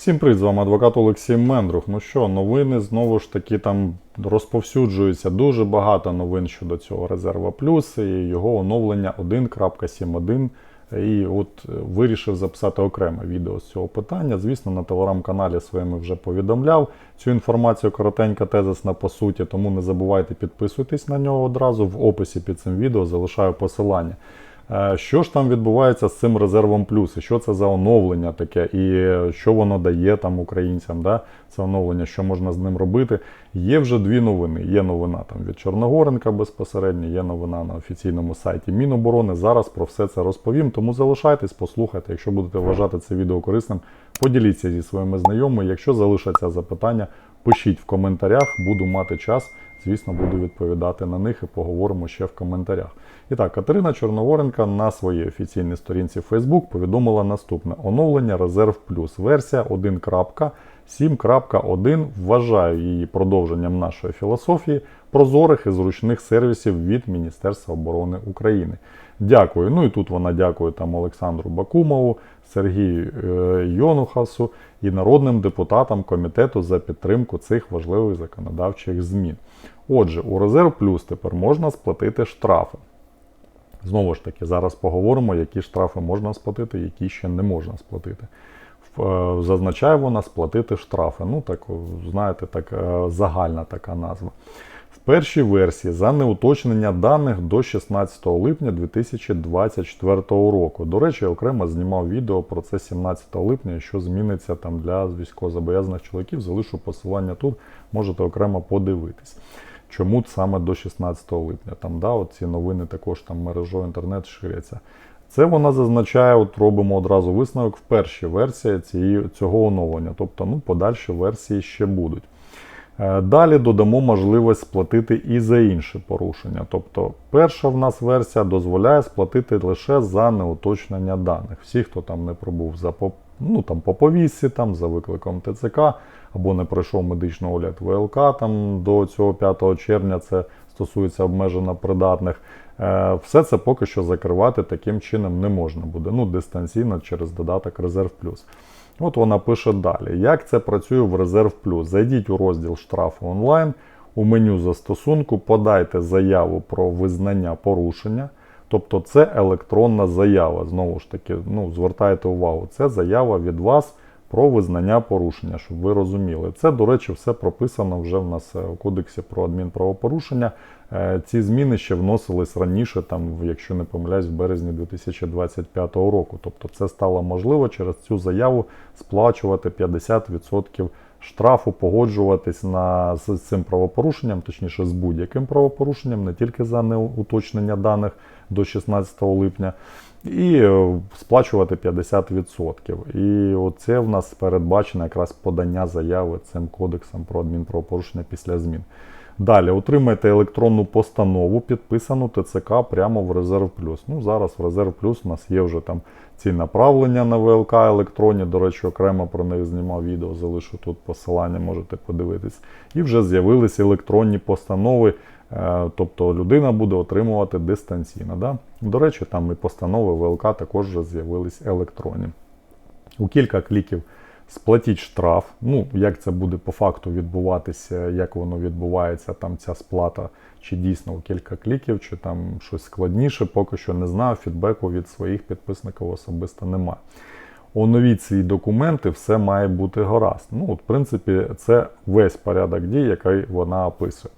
Всім привіт, з вами адвокат Олексій Мендрух. Ну що, новини знову ж таки там розповсюджуються дуже багато новин щодо цього резерва плюс і його оновлення 1.7.1. І от е, вирішив записати окреме відео з цього питання. Звісно, на телеграм-каналі своєму вже повідомляв цю інформацію коротенька тезисна по суті, тому не забувайте підписуйтесь на нього одразу. В описі під цим відео залишаю посилання. Е, Що ж там відбувається з цим резервом плюс? І що це за оновлення таке, і е, що воно дає там українцям? Да? Це оновлення, що можна з ним робити? Є вже дві новини. Є новина там від Чорногоренка безпосередньо, є новина на офіційному сайті Міноборони. Зараз про все це розповім. Тому залишайтесь, послухайте. Якщо будете вважати це відео корисним, поділіться зі своїми знайомими. Якщо залишаться запитання, пишіть в коментарях, буду мати час. Звісно, буду відповідати на них і поговоримо ще в коментарях. І так, Катерина Чорногоренка на своїй офіційній сторінці Facebook повідомила наступне: оновлення Резерв Плюс. Версія 1.7.1 вважаю її продовженням нашої філософії прозорих і зручних сервісів від Міністерства оборони України. Дякую. Ну і тут вона дякує там Олександру Бакумову, Сергію е, Йонухасу і народним депутатам комітету за підтримку цих важливих законодавчих змін. Отже, у Резерв Плюс тепер можна сплатити штрафи. Знову ж таки, зараз поговоримо, які штрафи можна сплатити, які ще не можна сплатити. Е, Зазначає вона сплатити штрафи. Ну, так, знаєте, так, е, загальна така назва. В першій версії за неуточнення даних до 16 липня 2024 року. До речі, окремо знімав відео про це 17 липня, що зміниться там для військовозобов'язаних чоловіків. Залишу посилання тут, можете окремо подивитись. Чому саме до 16 липня? Там да, ці новини також там мережою інтернет ширяться. Це вона зазначає, от робимо одразу висновок в першій версії цього оновлення. Тобто, ну, подальші версії ще будуть. Е, Далі додамо можливість сплатити і за інші порушення. Тобто, перша в нас версія дозволяє сплатити лише за неуточнення даних. Всі, хто там не пробув за ну, там, по повістці, там, за викликом ТЦК, або не пройшов медичний огляд ВЛК там, до цього 5 червня, це стосується обмежено придатних. Е, Все це поки що закривати таким чином не можна буде. Ну, дистанційно через додаток Резерв Плюс. От вона пише далі. Як це працює в Резерв Плюс? Зайдіть у розділ штрафи онлайн, у меню застосунку подайте заяву про визнання порушення. Тобто це електронна заява. Знову ж таки, ну, звертайте увагу, це заява від вас про визнання порушення, щоб ви розуміли. Це, до речі, все прописано вже в нас е, у кодексі про адмінправопорушення. Е, Ці зміни ще вносились раніше, там, якщо не помиляюсь, в березні 2025 року. Тобто це стало можливо через цю заяву сплачувати 50% штрафу, погоджуватись на, з цим правопорушенням, точніше з будь-яким правопорушенням, не тільки за неуточнення даних до 16 липня, і е, сплачувати 50%. І оце в нас передбачено якраз подання заяви цим кодексом про адмінправопорушення після змін. Далі отримайте електронну постанову, підписану ТЦК прямо в Резерв Плюс. Ну, зараз в Резерв Плюс у нас є вже там ці направлення на ВЛК електронні. До речі, окремо про них знімав відео, залишу тут посилання, можете подивитись. І вже з'явилися електронні постанови. е, Тобто людина буде отримувати дистанційно. Да? До речі, там і постанови ВЛК також вже з'явились електронні. У кілька кліків сплатіть штраф. Ну, як це буде по факту відбуватися, як воно відбувається, там ця сплата, чи дійсно кілька кліків, чи там щось складніше, поки що не знаю. Фідбеку від своїх підписників особисто немає. Оновіть свої документи, все має бути гаразд. Ну, от, в принципі, це весь порядок дій, який вона описує.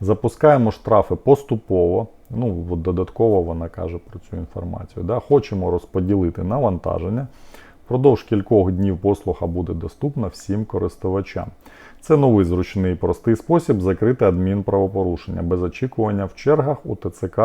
Запускаємо штрафи поступово. Ну, додатково вона каже про цю інформацію. Да? Хочемо розподілити навантаження. Впродовж кількох днів послуга буде доступна всім користувачам. Це новий зручний і простий спосіб закрити адмінправопорушення без очікування в чергах у ТЦК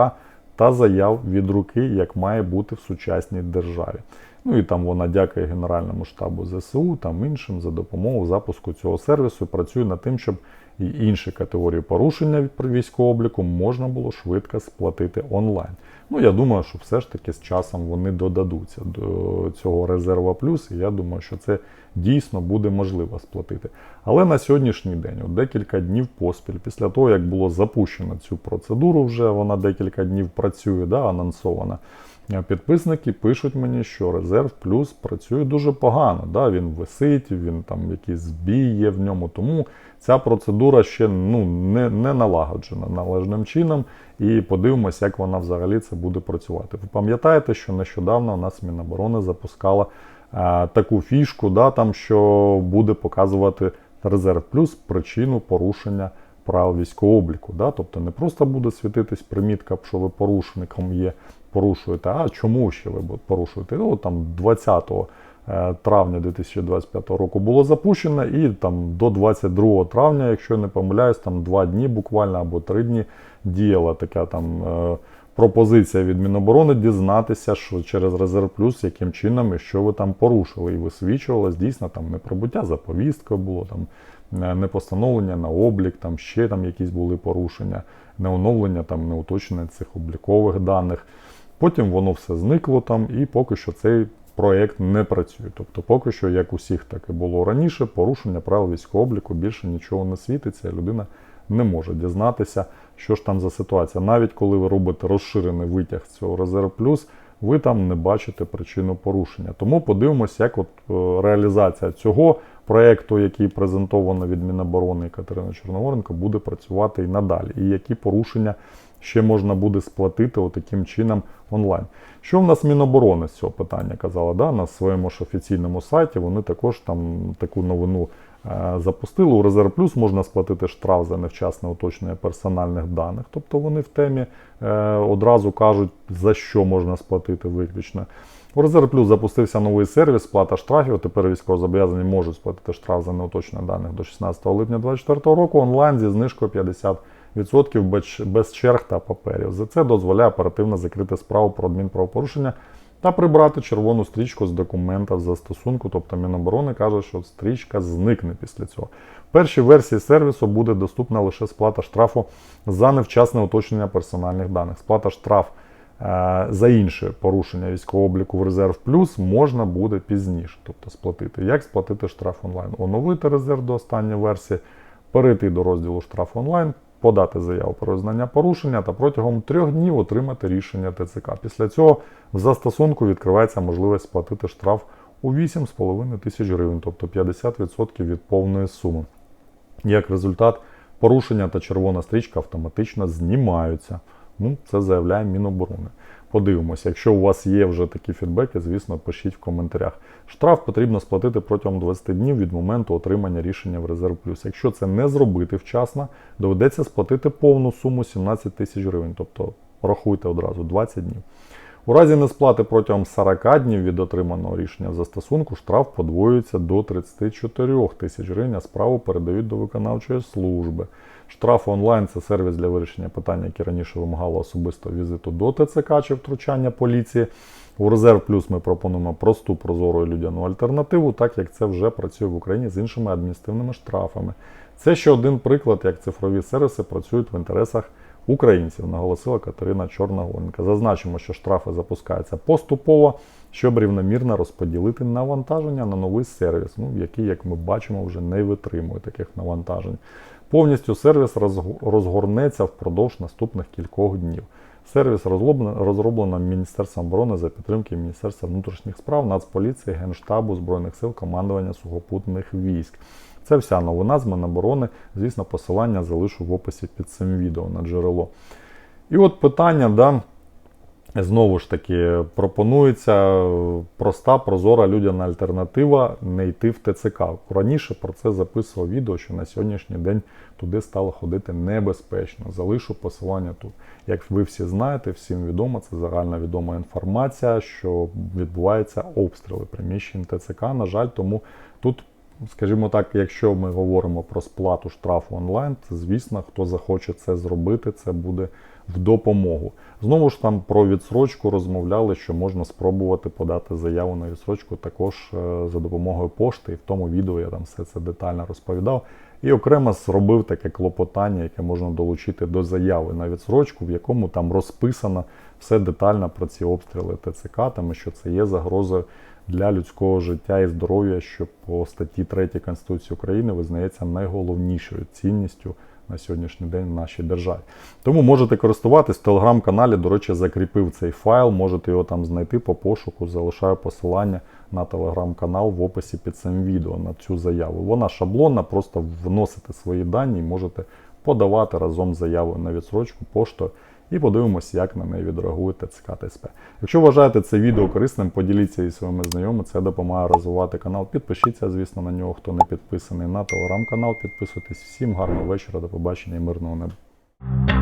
та заяв від руки, як має бути в сучасній державі. Ну і там вона дякує Генеральному штабу ЗСУ там іншим за допомогою запуску цього сервісу. Працює над тим, щоб і інші категорії порушення від військового обліку можна було швидко сплатити онлайн. Ну я думаю, що все ж таки з часом вони додадуться до цього резерва плюс, і я думаю, що це дійсно буде можливо сплатити. Але на сьогоднішній день, от декілька днів поспіль, після того як було запущено цю процедуру, вже вона декілька днів працює, да, анонсована. Підписники пишуть мені, що резерв плюс працює дуже погано. Да? Він висить, він там якийсь збій є в ньому. Тому ця процедура ще ну, не, не налагоджена належним чином. І подивимося, як вона взагалі це буде працювати. Ви пам'ятаєте, що нещодавно у нас Міноборони запускала е, таку фішку, да, там, що буде показувати резерв плюс причину порушення правил військового обліку. Да? Тобто не просто буде світитись примітка, що ви порушником є, порушуєте, а чому ще ви порушуєте? Ну, там 20 е, травня 2025 року було запущено, і там до 22 травня, якщо не помиляюсь, там два дні буквально або три дні діяла така там. е, Пропозиція від Міноборони дізнатися, що через резерв плюс яким чином і що ви там порушили, і висвічувалось дійсно там не прибуття за повісткою було там е, не постановлення на облік, там ще там якісь були порушення, не оновлення, там не уточнення цих облікових даних. Потім воно все зникло там, і поки що цей проєкт не працює. Тобто, поки що, як усіх так і було раніше, порушення правил військового обліку більше нічого не світиться, і людина не може дізнатися, що ж там за ситуація. Навіть коли ви робите розширений витяг цього резерв плюс, ви там не бачите причину порушення. Тому подивимося, як от е, реалізація цього проєкту, який презентовано від Міноборони Катерини Чорногоренко, буде працювати і надалі, і які порушення ще можна буде сплатити таким чином онлайн. Що в нас Міноборони з цього питання казала? Да? На своєму ж офіційному сайті вони також там таку новину е, запустили. У Резерв Плюс можна сплатити штраф за невчасне уточнення персональних даних. Тобто вони в темі е, одразу кажуть, за що можна сплатити виключно. У Резерв Плюс запустився новий сервіс сплата штрафів. Тепер військовозобов'язані можуть сплатити штраф за неуточнення даних до 16 липня 2024 року онлайн зі знижкою 50% без, без черг та паперів. За це дозволяє оперативно закрити справу про адмінправопорушення та прибрати червону стрічку з документа застосунку. Тобто Міноборони каже, що стрічка зникне після цього. В першій версії сервісу буде доступна лише сплата штрафу за невчасне уточнення персональних даних. Сплата штраф е, за інше порушення військового обліку в резерв плюс можна буде пізніше, тобто сплатити. Як сплатити штраф онлайн? Оновити резерв до останньої версії, перейти до розділу штраф онлайн, подати заяву про визнання порушення та протягом трьох днів отримати рішення ТЦК. Після цього в застосунку відкривається можливість сплатити штраф у 8,5 тисяч гривень, тобто 50% від повної суми. Як результат, порушення та червона стрічка автоматично знімаються. Ну, це заявляє Міноборони. Подивимося, якщо у вас є вже такі фідбеки, звісно, пишіть в коментарях. Штраф потрібно сплатити протягом 20 днів від моменту отримання рішення в резерв плюс. Якщо це не зробити вчасно, доведеться сплатити повну суму 17 тисяч гривень, тобто рахуйте одразу 20 днів. У разі несплати протягом 40 днів від отриманого рішення в застосунку штраф подвоюється до 34 тисяч гривень, а справу передають до виконавчої служби. Штраф онлайн це сервіс для вирішення питання, яке раніше вимагало особистого візиту до ТЦК чи втручання поліції. У резерв плюс ми пропонуємо просту прозору і людяну альтернативу, так як це вже працює в Україні з іншими адміністративними штрафами. Це ще один приклад, як цифрові сервіси працюють в інтересах українців, наголосила Катерина Чорногоренка. Зазначимо, що штрафи запускаються поступово, щоб рівномірно розподілити навантаження на новий сервіс, ну, який, як ми бачимо, вже не витримує таких навантажень. Повністю сервіс розгорнеться впродовж наступних кількох днів. Сервіс розроблено Міністерством оборони за підтримки Міністерства внутрішніх справ, Нацполіції, Генштабу, Збройних сил, командування сухопутних військ. Це вся новина з Міноборони. Звісно, посилання залишу в описі під цим відео на джерело. І от питання, да, Знову ж таки, пропонується проста, прозора людяна альтернатива не йти в ТЦК. Раніше про це записував відео, що на сьогоднішній день туди стало ходити небезпечно. Залишу посилання тут. Як ви всі знаєте, всім відомо, це загальна відома інформація, що відбуваються обстріли приміщень ТЦК. На жаль, тому тут, скажімо так, якщо ми говоримо про сплату штрафу онлайн, то звісно, хто захоче це зробити, це буде в допомогу. Знову ж там про відсрочку розмовляли, що можна спробувати подати заяву на відсрочку також е, за допомогою пошти. І в тому відео я там все це детально розповідав. І окремо зробив таке клопотання, яке можна долучити до заяви на відсрочку, в якому там розписано все детально про ці обстріли ТЦК, тому що це є загрозою для людського життя і здоров'я, що по статті 3 Конституції України визнається найголовнішою цінністю на сьогоднішній день в нашій державі. Тому можете користуватись в телеграм-каналі. До речі, закріпив цей файл. Можете його там знайти по пошуку. Залишаю посилання на телеграм-канал в описі під цим відео на цю заяву. Вона шаблонна, просто вносите свої дані і можете подавати разом заяву на відсрочку поштою. І подивимося, як на неї відреагує ТЦК ТСП. Якщо вважаєте це відео корисним, поділіться зі своїми знайомими. Це допомагає розвивати канал. Підпишіться, звісно, на нього, хто не підписаний. На телеграм-канал підписуйтесь. Всім гарного вечора, до побачення і мирного неба.